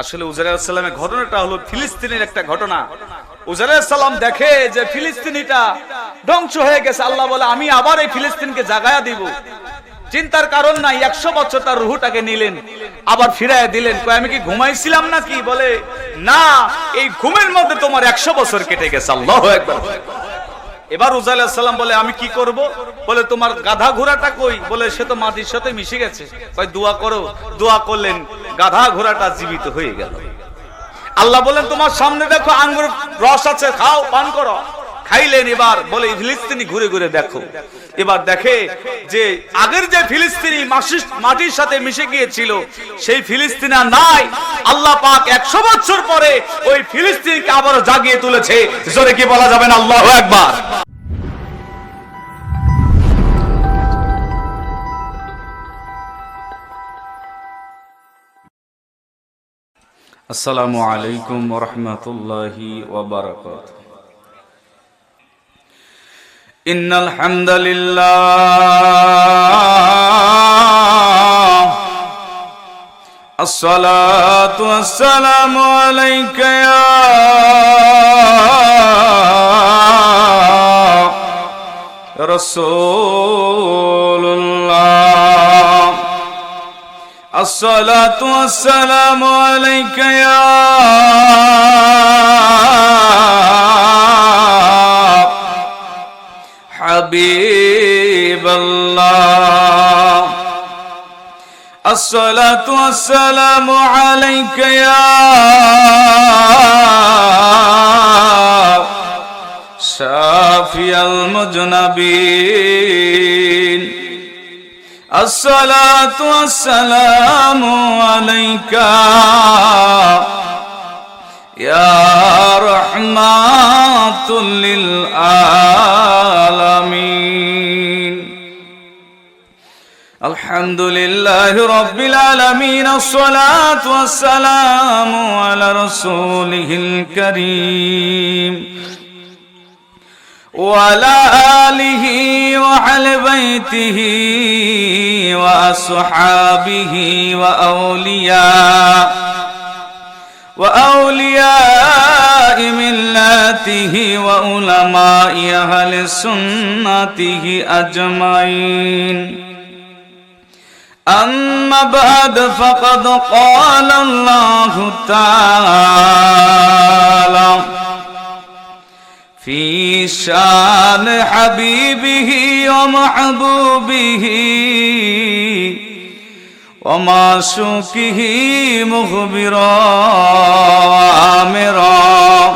আসলে উজাইরাসাল্লামের ঘটনাটা হলো ফিলিস্তিনের একটা ঘটনা। দেখে যে ফিলিস্তিনিটা ধ্বংস হয়ে গেছে, আল্লাহ বলে, আমি আবার এই ফিলিস্তিনকে জাগায়া দিব। চিন্তার কারণ নাই, একশো বছর তার রুহুটাকে নিলেন, আবার ফিরায় দিলেন। আমি কি ঘুমাইছিলাম নাকি? বলে, না, এই ঘুমের মধ্যে তোমার একশো বছর কেটে গেছে, আল্লাহ একবার এবার উজাল সাল্লাম বলে, আমি কি করব? বলে, তোমার গাধা ঘোড়াটা কই? বলে, সে তো মাটির সাথে মিশে গেছে। কয়, দোয়া করো। দোয়া করলেন, গাধা ঘোড়াটা জীবিত হয়ে গেল। আল্লাহ বলেন, তোমার সামনে দেখো, আঙ্গুর রস আছে, খাও, পান করো। খাইলেন এবার, বলে ফিলিস্তিনি ঘুরে ঘুরে দেখো। এবার দেখে যে আগের যে ফিলিস্তিনি মাটির সাথে মিশে গিয়েছিল, সেই ফিলিস্তিন নাই। আল্লাহ পাক একশো বছর পরে ওই ফিলিস্তিনকে আবারও জাগিয়ে তুলেছে। জোরে কি বলা যাবে না? আল্লাহ একবার আসসালামু আলাইকুম রহমতুল্লাহি ওবরাকাত إن الحمد لله الصلاة والسلام عليك يا رسول الله الصلاة والسلام عليك يا حبيب الله. الصلاة والسلام عليك يا شافي المذنبين الصلاة والسلام عليك يا رحمة للعالمين. الحمد لله رب العالمين الصلاة والسلام على رسوله الكريم وعلى آله وعلى بيته وأصحابه وأولياء وأولياء ملته وعلماء أهل سنته أجمعين أما بعد فقد قال الله تعالى في شان حبيبه ومحبوبه ومعشوقه مخبرا وآمرا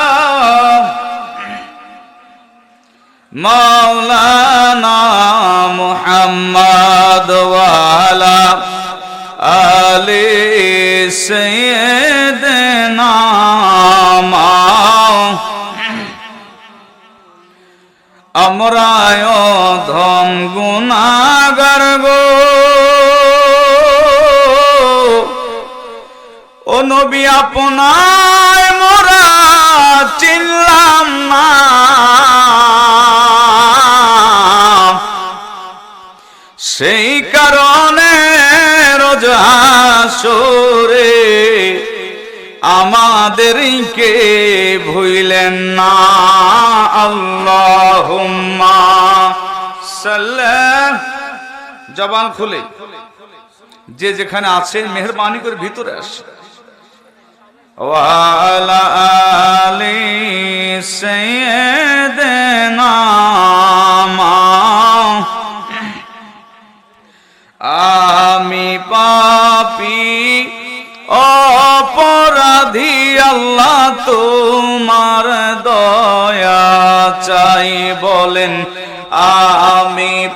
مولانا محمد وعلى آل سيدنا আমরায় ধম গুণাগার গো ও নবী আপনায় মোরা চিনলাম না সেই কারণে রোজাসরে আমাদেরকে ভুইলেন না। সাল্লাহ জবান খুলে। যে যেখানে আছে, মেহরবানি করে ভিতরে আসে। ওয়ালা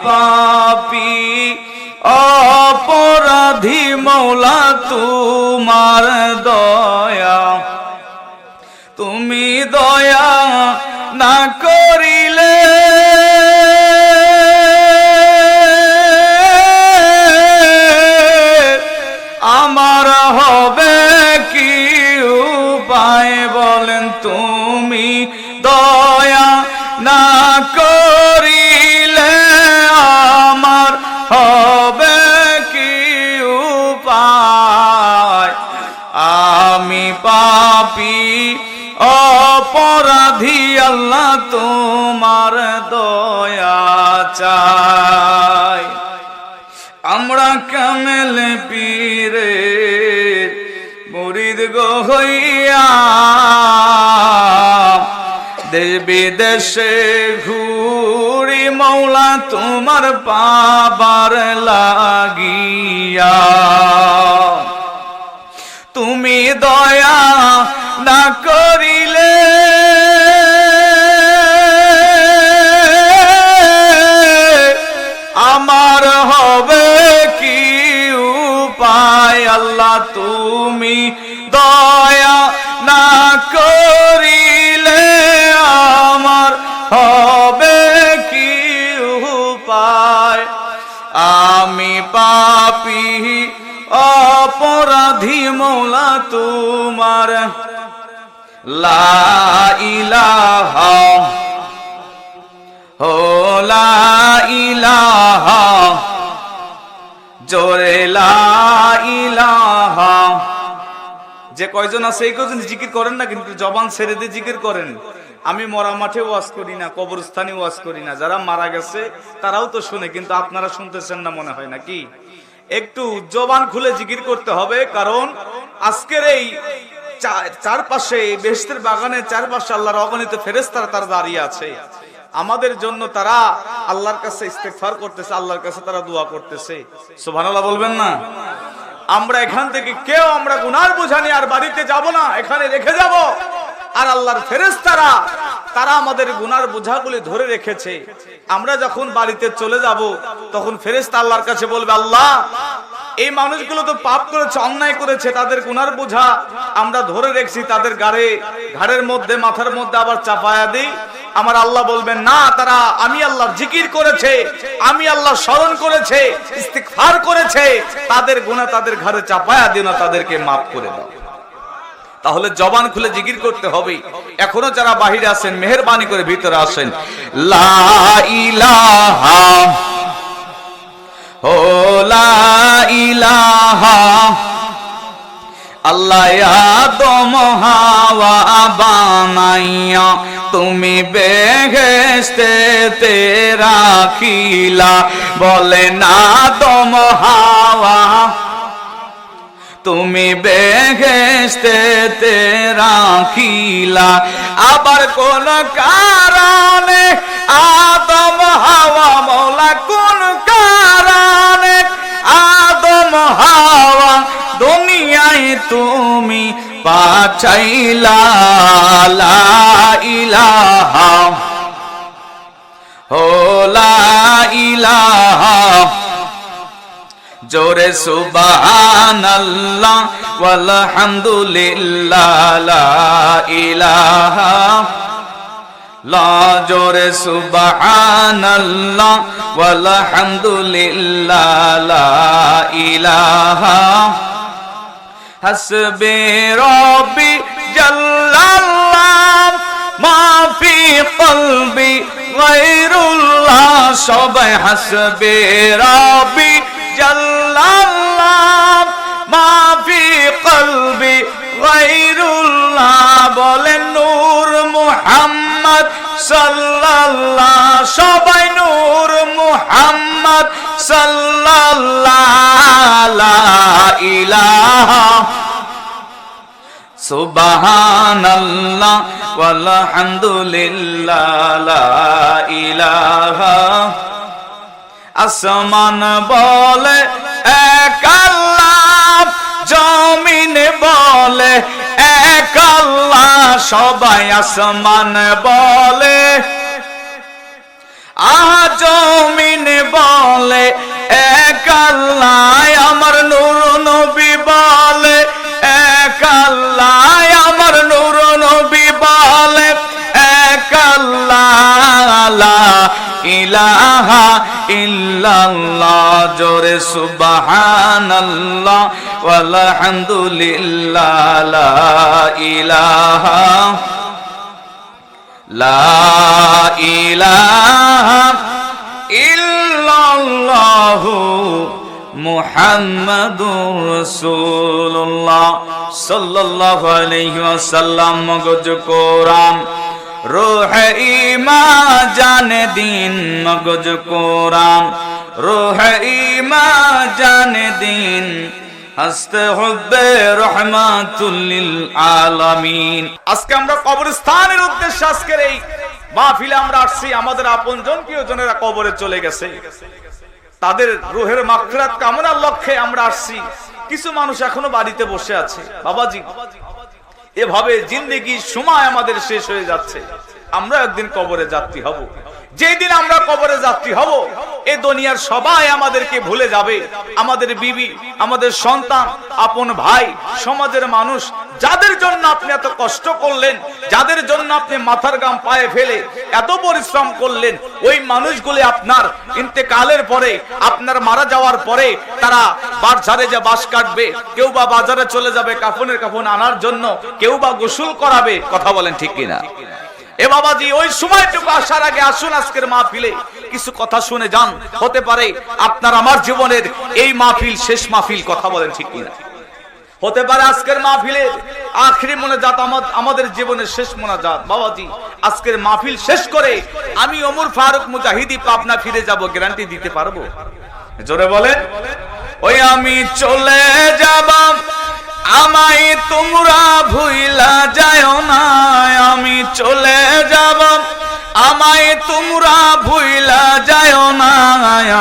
পাপি অপরাধী আল্লাহ তোমার দয়া চাই। আমরা কামেল পীরে মুরিদ গো হইয়া দেশ বিদেশে ঘুরি মৌলা তোমার পাবার লাগিয়া। তুমি দয়া না করিলে আমি পাপি অপরাধী মৌলা তোমার। লাইলাহ ও লা ইলাহা জোরে লা ইলাহা। যে কয়জন আছে, এই কয়জন জিকির করেন না, কিন্তু জবান ছেড়ে দিয়ে জিকির করেন। আমি মরা মাঠে ওয়াজ করি না, কবরস্থানে ওয়াজ করি না। যারা মারা গেছে, তারাও তো শুনে, কিন্তু আপনারা শুনতেছেন না, মনে হয় নাকি? একটু জবান খুলে জিকির করতে হবে, কারণ আজকের এই চারপাশে, এই বেহেশতের বাগানের চারপাশে আল্লাহর অগণিত ফেরেস্তারা তারা দাঁড়িয়ে আছে। আমাদের জন্য তারা আল্লাহর কাছে ইস্তেগফার করতেছে, আল্লাহর কাছে তারা দোয়া করতেছে। সুবহানাল্লাহ বলবেন না? আমরা এখান থেকে কেউ আমরা গুনার বোঝা নিয়ে আর বাড়িতে যাব না, এখানে রেখে যাব। আর আল্লাহর ফেরেশতারা, তারা আমাদের গুনার বোঝাগুলি ধরে রেখেছে। আমরা যখন বাড়িতে চলে যাব, তখন ফেরেশতা আল্লাহর কাছে বলবে, আল্লাহ, এই মানুষগুলো তো পাপ করেছে, অন্যায় করেছে, তাদের গুনার বোঝা আমরা ধরে রেখেছি, তাদের গাড়ে, ঘাড়ের মধ্যে, মাথার মধ্যে আবার চাপায়া দিই। আমার আল্লাহ বলবেন, না, তারা আমি আল্লাহর জিকির করেছে, আমি আল্লাহ স্মরণ করেছে, ইস্তিগফার করেছে, তাদের গুনাহ তাদের ঘরে চাপায়া দিও না, তাদেরকে মাফ করে দাও। তাহলে জবান খুলে জিকির করতে হবে। এখনও যারা বাহিরে আছেন, মেহেরবানি করে ভিতরে আসেন। লা ইলাহা, ও লা ইলাহা, আল্লাহ আদম হাওয়া বানাইয়া তুমি বেহেস্তে রাখিলা, বলে না দম হাওয়া। তুমি বেহেস্তে রাখিলা, আবার কোন কারণে আদম হাওয়া মৌলা কোন কারণে আদম হাওয়া দুনিয়ায় তুমি পাচাইলা, লা ও লা ইলাহা। জোরে সুবহানাল্লাহ, ওয়ালহামদুলিল্লাহ, লা ইলাহা। জোরে সুবহানাল্লাহ, ওয়ালহামদুলিল্লাহ, লা ইলাহা। হাসবি রব্বি জাল্লাল্লাহ মা ফি কলবি গায়রুল্লাহ সবাই হাসবি রব্বি জাল্লাল্লাহ মা ফি কলবি গায়রুল্লাহ বলেন নূর মুহাম্মদ সাল্লাল্লাহ সবাই নূর মুহাম্মদ সাল্লাল্লাহ ইলাহা সুবহানাল্লাহ আসমান বলে জমিন বলে সবাই আসমান বলে, আহা জমিন বলে একাল্লায় আমার নূর নবী বলে একাল্লায় আমার নূর নবী বলে একাল্লা ইলাহা ইলাহা ইল্লাল্লাহ জোরে সুবহানাল্লাহ ওয়ালহামদুলিল্লাহ লা ইলাহা লা ইলাহা ইল্লাল্লাহু মুহাম্মাদুর রাসূলুল্লাহ, সাল্লাল্লাহু আলাইহি ওয়াসাল্লাম, মগজ কোরআন। রোহ ইমা জানে দিন মগজ কোরআন। রোহ ইমা জানে দিন হস্তে হুব্বে রহমাতুল্লিল আলামিন। আজকে আমরা কবরস্থানের উদ্দেশ্যে আজকের এই মাহফিলে আমরা আসছি। আমাদের আপনজন প্রিয়জনেরা কবরে চলে গেছে। তাদের রুহের মাগফিরাত কামনার লক্ষ্যে আমরা আসছি। কিছু মানুষ এখনও বাড়িতে বসে আছে। বাবাজি এভাবে জিন্দেগি সময় আমাদের শেষ হয়ে যাচ্ছে। আমরা একদিন কবরে যাত্রী হব। যেদিন আমরা কবরে যাত্রী হব, এ দুনিয়ার সবাই আমাদেরকে ভুলে যাবে। আমাদের বিবি, আমাদের সন্তান, আপন ভাই, সমাজের মানুষ, যাদের জন্য আপনি এত কষ্ট করলেন, যাদের জন্য আপনি মাথার গাম পায়ে ফেলে এত পরিশ্রম করলেন, ওই মানুষগুলি আপনার ইন্তেকালের পরে, আপনার মারা যাওয়ার পরে, তারা বাজারে যে বাস কাটবে, কেউ বা বাজারে চলে যাবে কাফনের কাফন আনার জন্য, কেউ বা গোসল করাবে, কথা বলেন ঠিক কিনা? এ বাবাজি, ওই সময়টুকু আসার আগে আসুন আজকের মাহফিলে। কিছু কথা শুনে যান। হতে পারে আপনার আমার জীবনের এই মাহফিল শেষ মাহফিল কথা বলেন ঠিক কিনা। হতে পারে আজকের মাহফিলের আখরি আমা- আমাদের জীবনের শেষ মোনাজাত। বাবাজি, আজকের মাহফিল শেষ করে আমি ওমর ফারুক মুজাহিদি পাবনা ফিরে যাব, গ্যারান্টি দিতে পারব? জোরে বলেন। ওই আমি চলে যাব। আমায় তোমরা ভুইলা যায় না, আমি চলে যাব। আমায় তোমরা ভুইলা যায় না,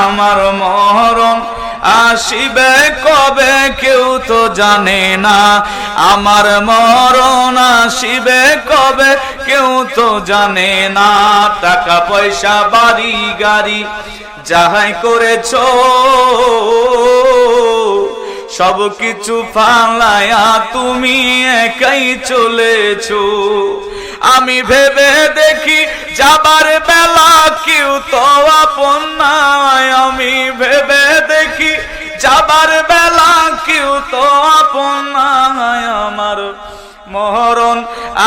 আমার মরণ আসিবে কবে কেউ তো জানে না। আমার মরণ আসিবে কবে কেউ তো জানে না। টাকা, পয়সা, বাড়ি, গাড়ি, যাহাই করেছ সব কিছু ফালায়া তুমি একাই চলেছো। আমি ভেবে দেখি যাবার বেলা কেউ তো আপন নাই। আমি ভেবে দেখি যাবার বেলা কেউ তো আপন নাই। আমার মহরণ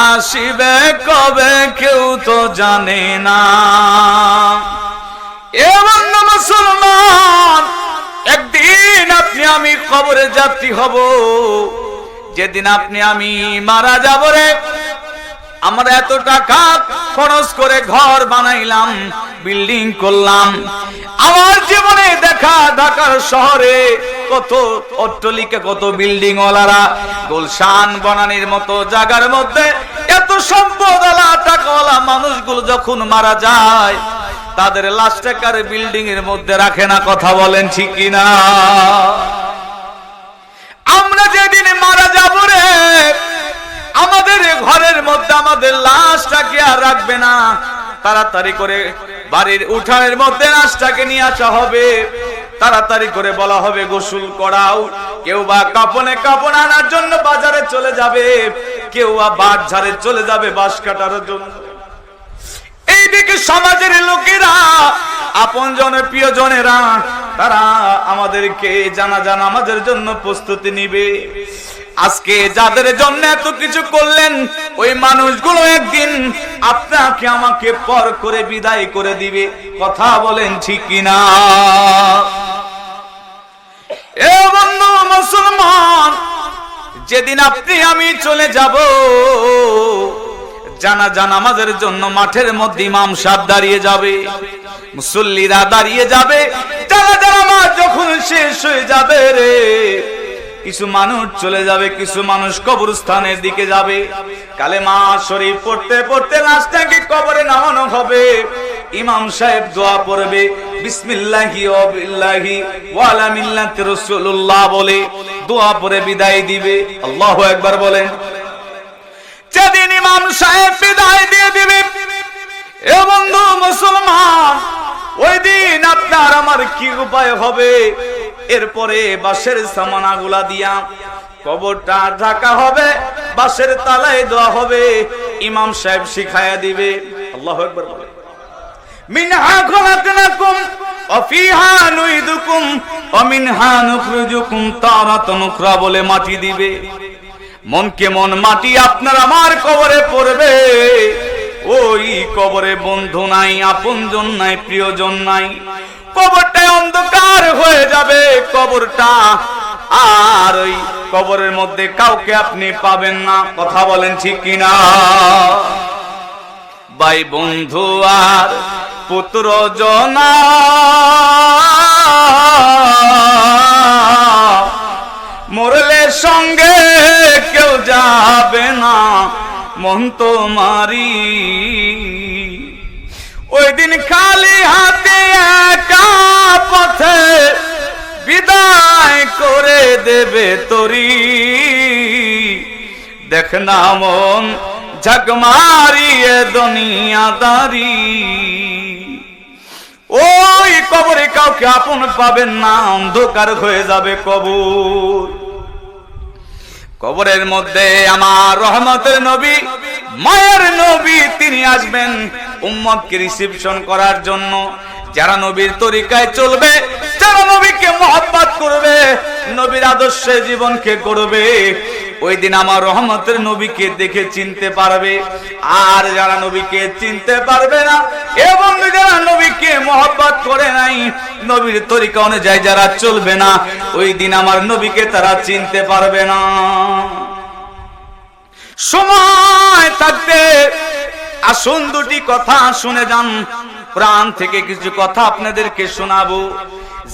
আসিবে কবে কেউ তো জানে না। এবং মুসলমান একদিন আপনি আমি কবরে যাত্রী হব। যেদিন আপনি আমি মারা যাব রে আমরা এত টাকা খরচ করে ঘর বানাইলাম বিল্ডিং করলাম। আমার জীবনে দেখা ঢাকার শহরে কত অট্টলিকা, কত বিল্ডিং ওয়ালারা গুলশান, বনানির মতো জায়গার মধ্যে এত সম্পদ টাকাওয়ালা মানুষগুলো যখন মারা যায়, তাদের লাশ টাকার বিল্ডিং এর মধ্যে রাখে না, কথা বলেন ঠিক কিনা? আমরা যেদিন মারা যাব রে আমাদের ঘরের মধ্যে আমাদের লাশটাকে আর রাখবে না? তাড়াতাড়ি করে বাড়ির উঠানের মধ্যে লাশটাকে নিয়ে আসা হবে। তাড়াতাড়ি করে বলা হবে, গোসল করাও। কেউ বা কাপনে কাপন আনার জন্য বাজারে চলে যাবে। কেউ বা বাট ঝাড়ে চলে যাবে বাঁশ কাটার জন্য। এইদিকে সমাজের লোকেরা আপন জনের প্রিয় জনেরা তারা আমাদেরকে জানা জানা আমাদের জন্য প্রস্তুতি নিবে। আজকে যাদের জন্য এত কিছু করলেন, ওই মানুষগুলো একদিন আপনাকে আমাকে পর করে বিদায় করে দিবে। কথা বলেন ঠিক কিনা? এ মুসলমান, যেদিন আপনি আমি চলে যাব জানা আমাদের জন্য মাঠের মধ্যে ইমাম সাহেব দাঁড়িয়ে যাবে, মুসল্লিরা দাঁড়িয়ে যাবে জানা জানা মাঠ যখন শেষ হয়ে যাবে রে কিছু মানুষ চলে যাবে, কিছু মানুষ কবরস্থানের দিকে যাবে। কালেমা শরীফ পড়তে পড়তে লাশটাকে কবরে নামানো হবে। ইমাম সাহেব দোয়া পড়বে, বিসমিল্লাহি বলে দোয়া বিদায় দিবে। আল্লাহু একবার বলেন। যেদিন ইমাম সাহেব বিদায় দিয়ে মুসলমান ওই দিন আপনার আমার কি উপায় হবে? এরপরে বাঁশের সামানাগুলা দিয়া কবরটা ঢাকা হবে, বাঁশের তালায় দেওয়া হবে, ইমাম সাহেব শিখায়া দিবে। আল্লাহ একবার বলে। মিনহা খলাকনাকুম অফিহা নুইদুকুম অমিনহা নুখরিজুকুম তারাতান উখরা বলে মাটি দিবে। মনকে মন মাটি আপনার আমার কবরে পড়বে। ওই কবরে বন্ধু নাই, আপনজন নাই, প্রিয়জন নাই। কবরটা অন্ধকার হয়ে যাবে, কবরটা। আর ওই কবরের মধ্যে কাউকে আপনি পাবেন না, কথা বলেন ঠিক কিনা? ভাই বন্ধু আর পুত্র জনা। মরলে সঙ্গে কেউ যাবে না। মন তো মারি। ওই দিন খালি হাতে একা পথে বিদায় করে দেবে তরি। দেখ না মন মারিয়ে দুনিয়াদারি। ওই কবরে কাউকে আপন পাবেন না, অন্ধকার হয়ে যাবে কবর। কবরের মধ্যে আমার রহমতের নবী, মায়ের নবী তিনি আসবেন উম্মতকে রিসিপশন করার জন্য। যারা নবীর তরিকায় চলবে, যারা নবীকে মহাব্বাত করবে, নবীর আদর্শে জীবনকে করবে ওই দিন আমার রহমতের নবীকে দেখে চিনতে পারবে। আর যারা নবীকে চিনতে পারবে না এবং যারা নবীকে মহব্বত করে নাই। নবীর তরিকা অনুযায়ী যারা চলবে না, ওই দিন আমার নবীকে তারা চিনতে পারবে না। সময় থাকতে আসুন দুটি কথা শুনে যান। প্রাণ থেকে কিছু কথা আপনাদেরকে শোনাবো।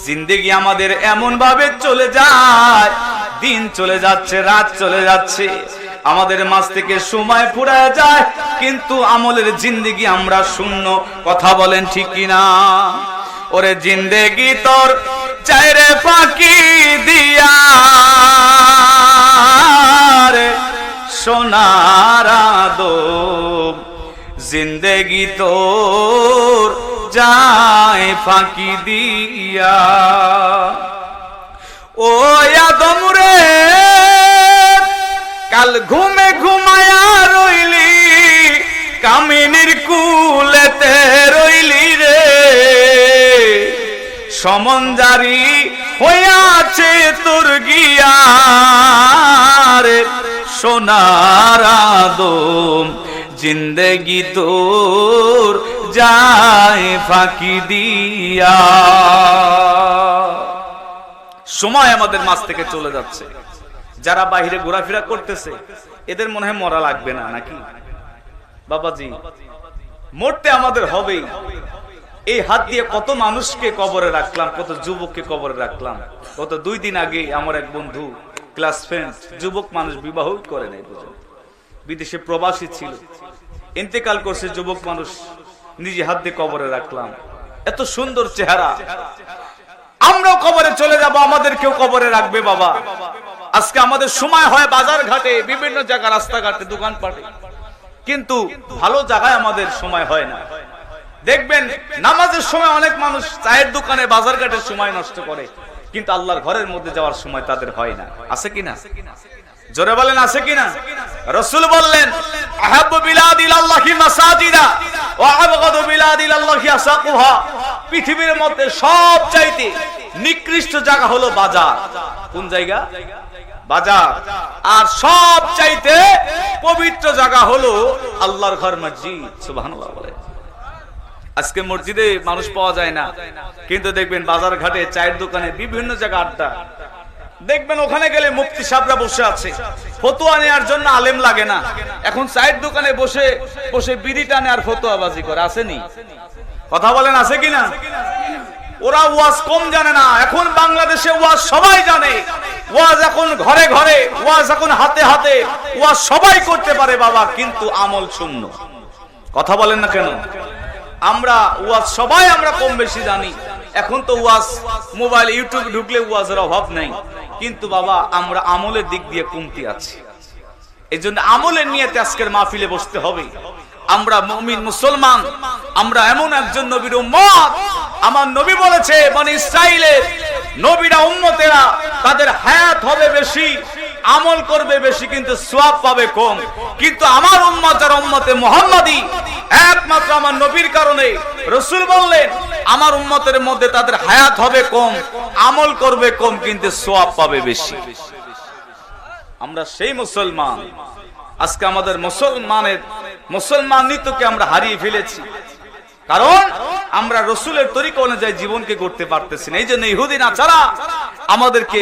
জিন্দেগি আমাদের এমন ভাবে চলে যায়। দিন চলে যাচ্ছে, রাত চলে যাচ্ছে। আমাদের মাছ থেকে সময় ফুরায় যায়, কিন্তু আমলের জিন্দেগি আমরা শূন্য। কথা বলেন ঠিক কিনা? ওরে জিন্দেগি তোর চাইরে ফাঁকি দিয়া। সোনার আদব জিন্দেগি তোর যায় ফাঁকি দিয়া। ও আদম রে, কাল ঘুমে ঘুমায়া রইলি, কামিনীর কুলেতে রইলি রে। সমন হইয়াছে তোর গিয়ারে, সোনার আদম জিন্দেগি তোর যায় ফাঁকি দিয়া। সময় আমাদের মাছ থেকে চলে যাচ্ছে। যারা বাইরে ঘোরাফেরা করতেছে, এদের মনে হয় মরা লাগবে না, নাকি? বাবাজি, মরতে আমাদের হবেই। এই হাত দিয়ে কত মানুষকে কবরে রাখলাম, কত যুবককে কবরে রাখলাম। কত দুই দিন আগে আমার এক বন্ধু ক্লাস ফ্রেন্ড যুবক মানুষ বিবাহ করে নাই বুঝলেন বিদেশে প্রবাসী ছিল। ইন্তেকাল করছে যুবক মানুষ। নিজে হাত দিয়ে কবরে রাখলাম। এত সুন্দর চেহারা। আমরাও কবরে চলে যাব আমাদের কেউ কবরে রাখবে বাবা। আজকে আমাদের সময় হয় বাজার ঘাটে বিভিন্ন জায়গা রাস্তাঘাটে, দোকানপাটে। কিন্তু ভালো জায়গায় আমাদের সময় হয় না। দেখবেন, নামাজের সময় অনেক মানুষ চায়ের দোকানে বাজার ঘাটের সময় নষ্ট করে। কিন্তু আল্লাহর ঘরের মধ্যে যাওয়ার সময় তাদের হয় না। আছে কিনা জোরে বলেন, আছে কিনা? রসুল বললেন পৃথিবীর মধ্যে সব চাইতে নিকৃষ্ট জায়গা হলো বাজার। কোন জায়গা? বাজার। আর সব চাইতে পবিত্র জায়গা হলো আল্লাহর ঘর মসজিদ বলে। আজকে মসজিদে মানুষ পাওয়া যায় না। কিন্তু দেখবেন বাজার ঘাটে চায়ের দোকানে বিভিন্ন জায়গা আড্ডা। দেখবেন ওখানে গেলে মুক্তি সাবরা বসে আছে। ফতুয়া নেওয়ার জন্য আলেম লাগে না। এখন চায়ের দোকানে বসে বসে বিড়ি টানে আর ফতুয়াবাজি করে। আসেনি? কথা বলেন, আছে কিনা? ওরা ওয়াজ কম জানে না। এখন বাংলাদেশে ওয়াজ সবাই জানে। ওয়াজ এখন ঘরে ঘরে, ওয়াজ এখন হাতে হাতে। ওয়াজ সবাই করতে পারে বাবা, কিন্তু আমল শূন্য। কথা বলেন না কেন? আমরা ওয়াজ সবাই আমরা কম বেশি জানি। এখন তো ওয়াজ, মোবাইল ইউটিউব ঢুকলে ওয়াজের অভাব নেই। কিন্তু বাবা, আমরা আমলের দিক দিয়ে কমতি আছি। এই জন্য আমলের নিয়েতে আজকের মাহফিলে বসতে হবে। আমরা মুমিন মুসলমান, আমরা এমন একজন নবীর উম্মত। আমার নবী বলেছে মানে ইসরাইলের নবীরা, উম্মতেরা, তাদের হায়াত হবে বেশি, আমল করবে বেশি, কিন্তু সোয়াব পাবে কম। কিন্তু আমার উম্মত আর উম্মতে মোহাম্মদী একমাত্র আমার নবীর কারণে রসুল বললেন, আমার উন্মতের মধ্যে তাদের হায়াত হবে কম, আমল করবে কম, কিন্তু সোয়াব পাবে বেশি। আমরা সেই মুসলমান। আজকে আমাদের মুসলমানের, মুসলমান নিত্যকে আমরা হারিয়ে ফেলেছি। কারণ আমরা রসুলের তরিকা অনুযায়ী জীবনকে করতে পারতেছি না। এই জন্য ইহুদি না ছাড়া আমাদেরকে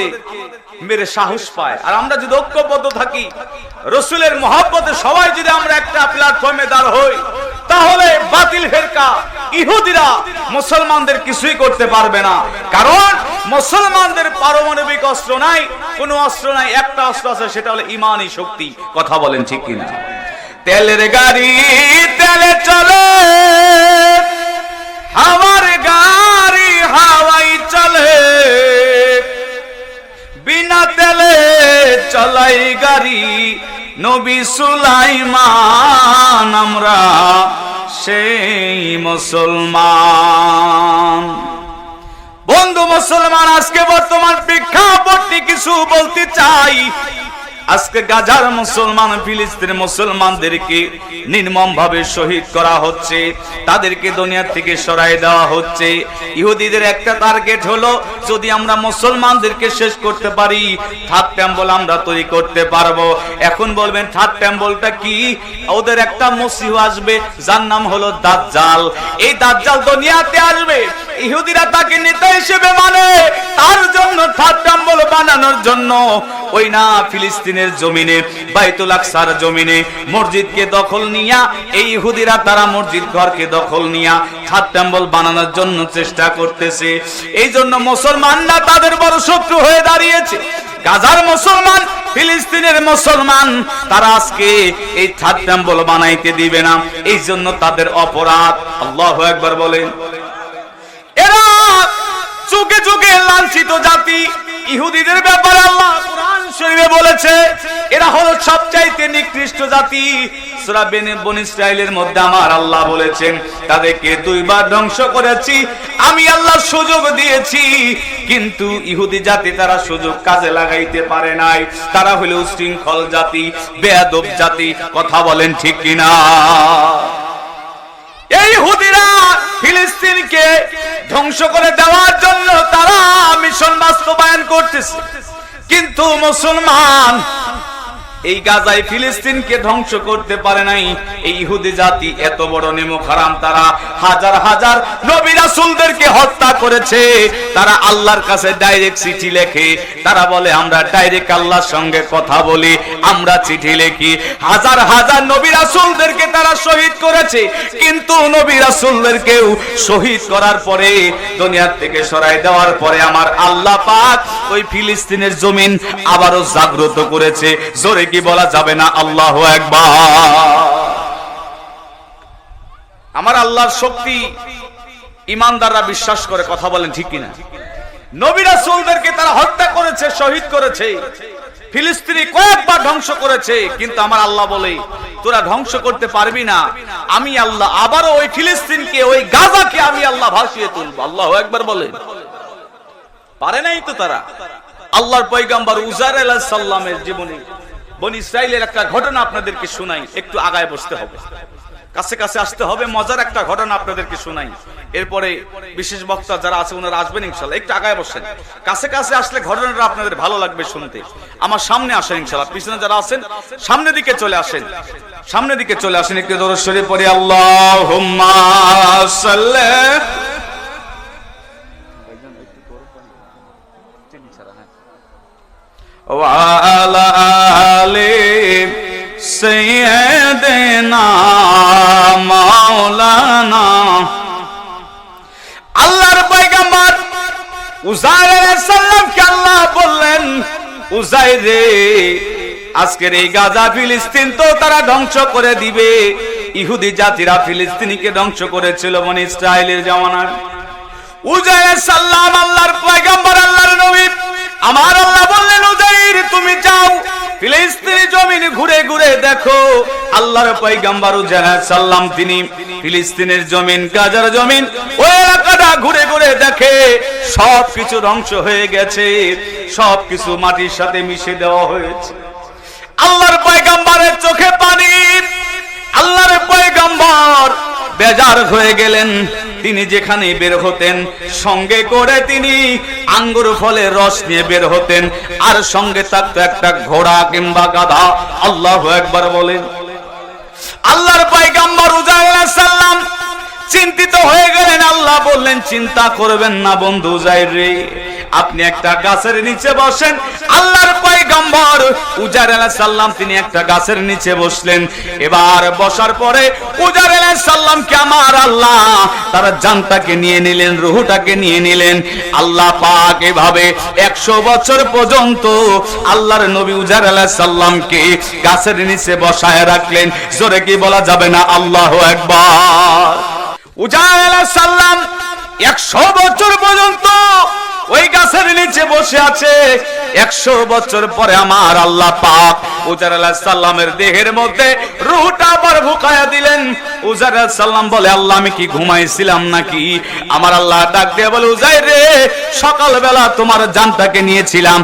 মেরে সাহস পায়। আর আমরা যদি ঐক্যবদ্ধ থাকি, রসুলের মহাব্বতে সবাই যদি আমরা একটা প্ল্যাটফর্মে দাঁড় হই, তাহলে বাতিল ফেরকা ইহুদিরা মুসলমানদের কিছুই করতে পারবে না। কারণ মুসলমানদের পারমাণবিক অস্ত্র নাই, কোনো অস্ত্র নাই, একটা অস্ত্র আছে, সেটা হলো ইমানই শক্তি। কথা বলেন ঠিক কিনা? তেলের গাড়ি তেলে চলে। হাওয়ার গাড়ি হাওয়াই চলে। বিনা তেলে চলাই গাড়ি, নবী সুলাইমান, আমরা সেই মুসলমান। বন্ধু মুসলমান, আজকে বর্তমান প্রেক্ষাপটটি কিছু বলতে চাই। আজকে গাজার মুসলমান ফিলিস্তিনের মুসলমানদেরকে নির্মম ভাবে শহীদ করা হচ্ছে, তাদেরকে দুনিয়া থেকে সরাই দেওয়া হচ্ছে। ইহুদিদের একটা টার্গেট হলো, যদি আমরা মুসলমানদেরকে শেষ করতে পারি, থার্ড টেম্পল আমরা তৈরি করতে পারব। এখন বলবেন, থার্ড টেম্পলটা কি? ওদের একটা মসিহ আসবে, যার নাম হলো দাজ্জাল। এই দাজ্জাল দুনিয়াতে আসবে, ইহুদিরা তাকে নেতা হিসেবে মানে। তার জন্য থার্ড টেম্পল বানানোর জন্য, ওই না ফিলিস্তিনের জমিনে, বাইতুল আকসার জমিনে মসজিদকে দখল নিয়া, এই ইহুদিরা তারা মসজিদ ঘরকে দখল নিয়া থার্ড টেম্পল বানানোর জন্য চেষ্টা করতেছে। এই জন্য মুসলমানরা তাদের বড় শত্রু হয়ে দাঁড়িয়েছে। গাজার মুসলমান, ফিলিস্তিনের মুসলমান, তারা আজকে এই থার্ড টেম্পল বানাইতে দিবে না। এই জন্য তাদের অপরাধ, আল্লাহ একবার বলেন। এরা যুগে যুগে লাঞ্ছিত জাতি। ইহুদিদের ব্যাপারে আল্লাহ কোরআন শরীফে বলেছে, এরা হলো সবচাইতে নিকৃষ্ট জাতি। সূরা বেনে, বন ইসরাইলের মধ্যে আমার আল্লাহ বলেছেন, তাদেরকে দুইবার ধ্বংস করেছি, আমি আল্লাহ সুযোগ দিয়েছি। কিন্তু ইহুদি জাতি তারা সুযোগ কাজে লাগাইতে পারে নাই। তারা হলো শৃঙ্খল জাতি, বেয়াদব জাতি, কথা বলেন ঠিক কিনা? এই হুদিরা ফিলিস্তিনকে ধ্বংস করে দেওয়ার জন্য তারা মিশন বাস্তবায়ন করতেছে। কিন্তু মুসলমান এই গাজায় ফিলিস্তিনকে ধ্বংস করতে পারে নাই। এই ইহুদি জাতি এত বড় নেমুখ হারাম তারা হাজার হাজার নবী রাসূলদেরকে হত্যা করেছে। তারা আল্লাহর কাছে ডাইরেক্ট চিঠি লেখে। তারা বলে, আমরা ডাইরেক্ট আল্লাহর সঙ্গে কথা বলি, আমরা চিঠি লিখি। হাজার হাজার নবী রাসূলদেরকে তারা শহীদ করেছে। কিন্তু নবী রাসূলদেরকেও শহীদ করার পরে, দুনিয়ার থেকে সরাই দেওয়ার পরে আমার আল্লাহ পাক ওই ফিলিস্তিনের জমিন আবারও জাগ্রত করেছে। জোরে কি বলা যাবে না? আল্লাহ একবার আমার আল্লাহর শক্তি ইমানদাররা বিশ্বাস করে, কথা বলেন ঠিক কিনা? নবীরা সোলদেরকে তারা হত্যা করেছে, শহীদ করেছে, ফিলিস্তিনি কয়েকবার ধ্বংস করেছে, কিন্তু আমার আল্লাহ বলে, তোরা ধ্বংস করতে পারবি না। আমি আল্লাহ আবারও ওই ফিলিস্তিনকে, ওই গাজাকে আমি আল্লাহ ভাসিয়ে তুলবো। আল্লাহ একবার বলে পারে নাই তো তারা? আল্লাহর পয়গাম্বার উজার আলাহ সাল্লামের জীবনে বন ইসরায়েলের একটা ঘটনা আপনাদেরকে শোনাই, একটু আগায় বসতে হবে। কাছে কাছে আসতে হবে, মজার একটা ঘটনা আপনাদেরকে শোনাই। এরপরে বিশেষ বক্তা যারা আছে, ওনারা আসবেন ইনশাল্লাহ। একটু আগায় বসেন। কাছে কাছে আসলে ঘটনাটা আপনাদের ভালো লাগবে শুনতে। আমার সামনে আসেন ইনশাল্লাহ। পিছনে যারা আছেন, সামনের দিকে চলে আসেন। সামনের দিকে চলে আসেন। একটু দরশ্বরী পরে আল্লাহ وعلى آل سيدنا مولانا আল্লাহর পয়গম্বর উজাইর আলাইহিস সালামকে আল্লাহ বললেন উজাইর রে আজকের এই গাজা ফিলিস্তিন তো তারা ধ্বংস করে দিবে ইহুদি জাতিরা ফিলিস্তিনিকে ধ্বংস করেছিল মানে ইসরায়েলের জামানায় উজাইর সাল্লাম আল্লাহর পয়গম্বর আল্লাহর নবী আমার আল্লাহ বললেন, উজাইর, তুমি যাও। ফিলিস্তিনি জমিন ঘুরে ঘুরে দেখো। আল্লাহর পয়গম্বর সাল্লাম, তিনি ফিলিস্তিনের জমিন, গাজার জমিন ওই এলাকাটা ঘুরে ঘুরে দেখে। সব কিছু ধ্বংস হয়ে গেছে। সব কিছু মাটির সাথে মিশে দেওয়া হয়েছে। আল্লাহর পয়গম্বরের চোখে পানি। আল্লাহর পয়গম্বর বেজার হয়ে গেলেন। তিনি যেখানে বের হতেন, সঙ্গে করে তিনি আঙ্গুর ফলে রস নিয়ে বের হতেন। আর সঙ্গে থাকতো একটা ঘোড়া কিংবা গাধা। আল্লাহ একবার বলেন। আল্লাহর পাইগাম্বর উজাল্লাহ সাল্লাম চিন্তিত হয়ে গেলেন, আল্লাহ বললেন, চিন্তা করবেন না বন্ধু যাই রে। আপনি একটা গাছের নিচে বসেন। আল্লাহর পয়গম্বর উজার আলাইহিস সাল্লাম তিনি একটা গাছের নিচে বসলেন। এবার বসার পরে উজার আলাইহিস সাল্লামকে আমার আল্লাহ, তার জানটাকে নিয়ে নিলেন, রুহটাকে নিয়ে নিলেন। আল্লাহ পাক এভাবে 100 বছর পর্যন্ত আল্লাহর নবী উজার আলাইহিস সাল্লামকে গাছের নিচে বসায় রাখলেন। জোরে কি বলা যাবে না? আল্লাহু আলাইহিস সাল্লাম একশো বছর পর্যন্ত ওই গাছের নিচে বসে আছে। একশো বছর পরে আমার আল্লাহ পাক উজার আলাহ সাল্লামের দেহের মধ্যে রুহটা আবার ঢুকায়া দিলেন। উজার সাল্লাম বলে, আল্লাহ, আমি কি ঘুমাইছিলাম নাকি? আমার আল্লাহ ডাক দিয়ে বলে উজাই রে, সকালবেলা তোমার জানটাকে নিয়েছিলাম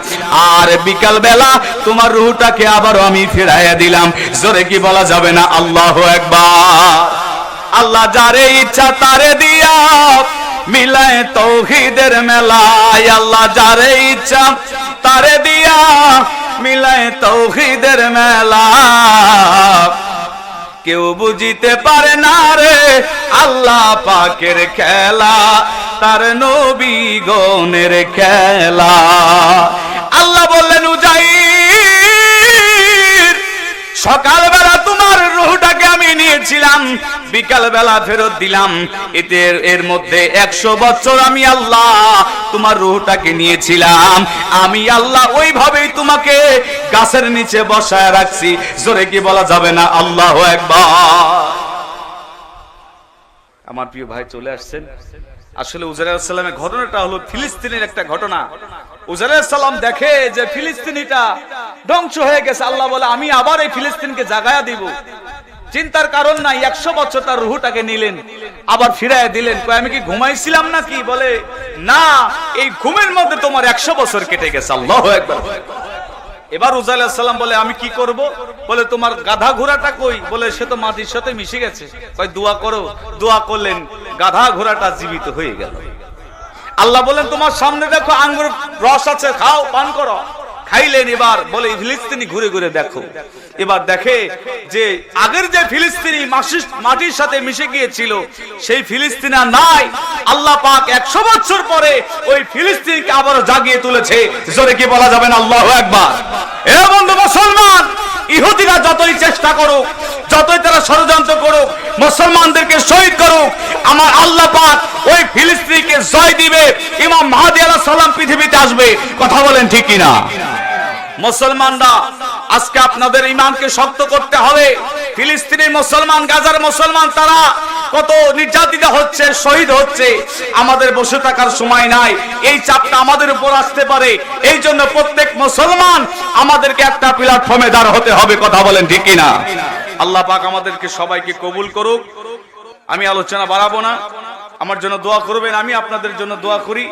আর বিকাল বেলা তোমার রুহটাকে আবারও আমি ফিরাইয়া দিলাম। জোরে কি বলা যাবে না? আল্লাহ একবার আল্লাহ যারে ইচ্ছা তারে দিয়া মিলায় তৌহিদের মেলায়। আল্লাহ যারে ইচ্ছা তারে দিয়া মিলায় তৌহিদের মেলা। কেউ বুঝিতে পারে না রে আল্লাহ পাকের খেলা, তার নবী গনের খেলা। আল্লাহ বললেন, উজাইর, সকালবেলা আমি নিয়েছিলাম বিকাল বেলা ফেরত দিলাম। এতে এর মধ্যে একশো বছর আমি আল্লাহ তোমার রুহটাকে নিয়েছিলাম। আমি আল্লাহ ওইভাবেই তোমাকে গাছের নিচে বসায় রাখছি। জোরে কি বলা যাবে না? আল্লাহ একবার আমার প্রিয় ভাই চলে আসছেন। আসলে উজারের ঘটনাটা হলো ফিলিস্তিনের একটা ঘটনা। উজারের সালাম দেখে যে ফিলিস্তিনিটা ধ্বংস হয়ে গেছে। আল্লাহ বলে, আমি আবার এই ফিলিস্তিনকে জাগায়া দিব। চিন্তার কারণ নাই, একশো বছর তার রুহুটাকে নিলেন, আবার ফিরায় দিলেন। আমি কি ঘুমাইছিলাম নাকি? বলে, না, এই ঘুমের মধ্যে তোমার একশো বছর কেটে গেছে, আল্লাহ একবার এবার উজাইল বলে, আমি কি করব? বলে, তোমার গাধা ঘোড়াটা কই? বলে, সে তো মাটির সাথে মিশে গেছে। দোয়া করো। দোয়া করলেন, গাধা ঘোড়াটা জীবিত হয়ে গেল। আল্লাহ বলেন তোমার সামনে দেখো, আঙ্গুর রস আছে, খাও, পান করো। খাইলেন এবার, বলে, ফিলিস্তিনি ঘুরে ঘুরে দেখো। এবার দেখে যে আগের যে ফিলিস্তিনি মাটির সাথে মিশে গিয়েছিল, সেই ফিলিস্তিনা নাই। আল্লাহ পাক একশো বছর পরে ওই ফিলিস্তিনকে আবারও জাগিয়ে তুলেছে। জোরে কি বলা যাবে না? আল্লাহ একবার এ বন্ধু মুসলমান, ইহুদিরা যতই চেষ্টা করুক, যতই তারা ষড়যন্ত্র করুক, মুসলমানদেরকে শহীদ করুক, আমার আল্লাহ পাক ওই ফিলিস্তিনকে জয় দিবে। ইমাম মাহাদি আলাহ সাল্লাম পৃথিবীতে আসবে। কথা বলেন ঠিক কিনা? মুসলমানরা, আজকে আপনাদের ইমানকে শক্ত করতে হবে। ফিলিস্তিনের মুসলমান, গাজার মুসলমান, তারা কত নির্যাতিত হচ্ছে, শহীদ হচ্ছে। আমাদের বসে থাকার সময় নাই। এই চাপটা আমাদের উপর আসতে পারে। এই জন্য প্রত্যেক মুসলমান আমাদেরকে একটা প্ল্যাটফর্মে দাঁড় হতে হবে, কথা বলেন ঠিক কিনা? আল্লাহ পাক আমাদেরকে সবাইকে কবুল করুক। আমি আলোচনা বাড়াবো না। আমার জন্য দোয়া করবেন, আমি আপনাদের জন্য দোয়া করি।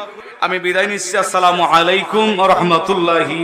আমি বিদায় নিচ্ছি, আসসালামু আলাইকুম রহমতুল্লাহি